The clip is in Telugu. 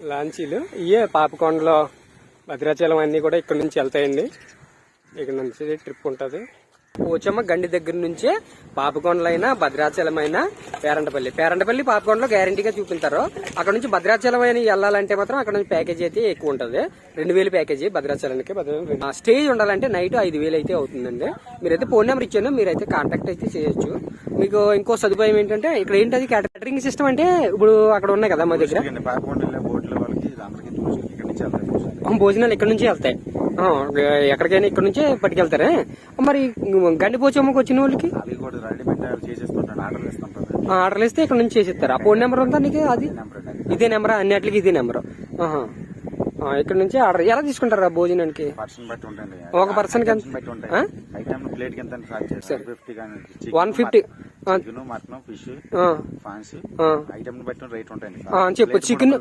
లాంచీలు. ఇయే పాపకొండలో భద్రాచలం అన్నీ కూడా ఇక్కడ నుంచి వెళ్తాయండి. ఇక్కడ నుంచి ట్రిప్ ఉంటుంది. పోచమ్మ గండి దగ్గర నుంచే పాపకొండలైనా భద్రాచలం అయినా పేరంటపల్లి. పేరంటపల్లి పాపకొండలో గ్యారంటీగా చూపించారు. అక్కడ నుంచి భద్రాచలం అయినా వెళ్ళాలంటే మాత్రం అక్కడ నుంచి ప్యాకేజీ అయితే ఎక్కువ ఉంటుంది. రెండు వేలు ప్యాకేజీ భద్రాచలానికి స్టేజ్ ఉండాలంటే నైట్ ఐదు వేలు అయితే అవుతుందండి. మీరైతే ఫోన్ నెంబర్ ఇచ్చాను మీరైతే కాంటాక్ట్ అయితే చేయొచ్చు. మీకు ఇంకో సదుపాయం ఏంటంటే ఇక్కడ ఏంటది క్యాటరింగ్ సిస్టమ్ అంటే ఇప్పుడు అక్కడ ఉన్నాయి కదా మా దగ్గర. భోజనాలు. ఇక్కడ నుంచి వెళ్తాయి. ఎక్కడికైనా ఇక్కడ నుంచే పట్టుకెళ్తారే? మరి గండి పోచమ్మకి వచ్చిన వాళ్ళకి? ఆర్డర్లు ఇస్తే ఇక్కడ నుంచి చేసిస్తారు. ఆ ఫోన్ నెంబర్ ఉందా నీకు అది? ఇదే నెంబర్? అన్నిటికి ఇదే నెంబర్. ఇక్కడ నుంచి ఆర్డర్. ఎలా తీసుకుంటారా భోజనానికి? పర్సన్ ఒక person కి one fifty. Chicken mutton fish prawns. Item బట్టి రేట్ ఉంటాయండి చెప్పు. చికెన్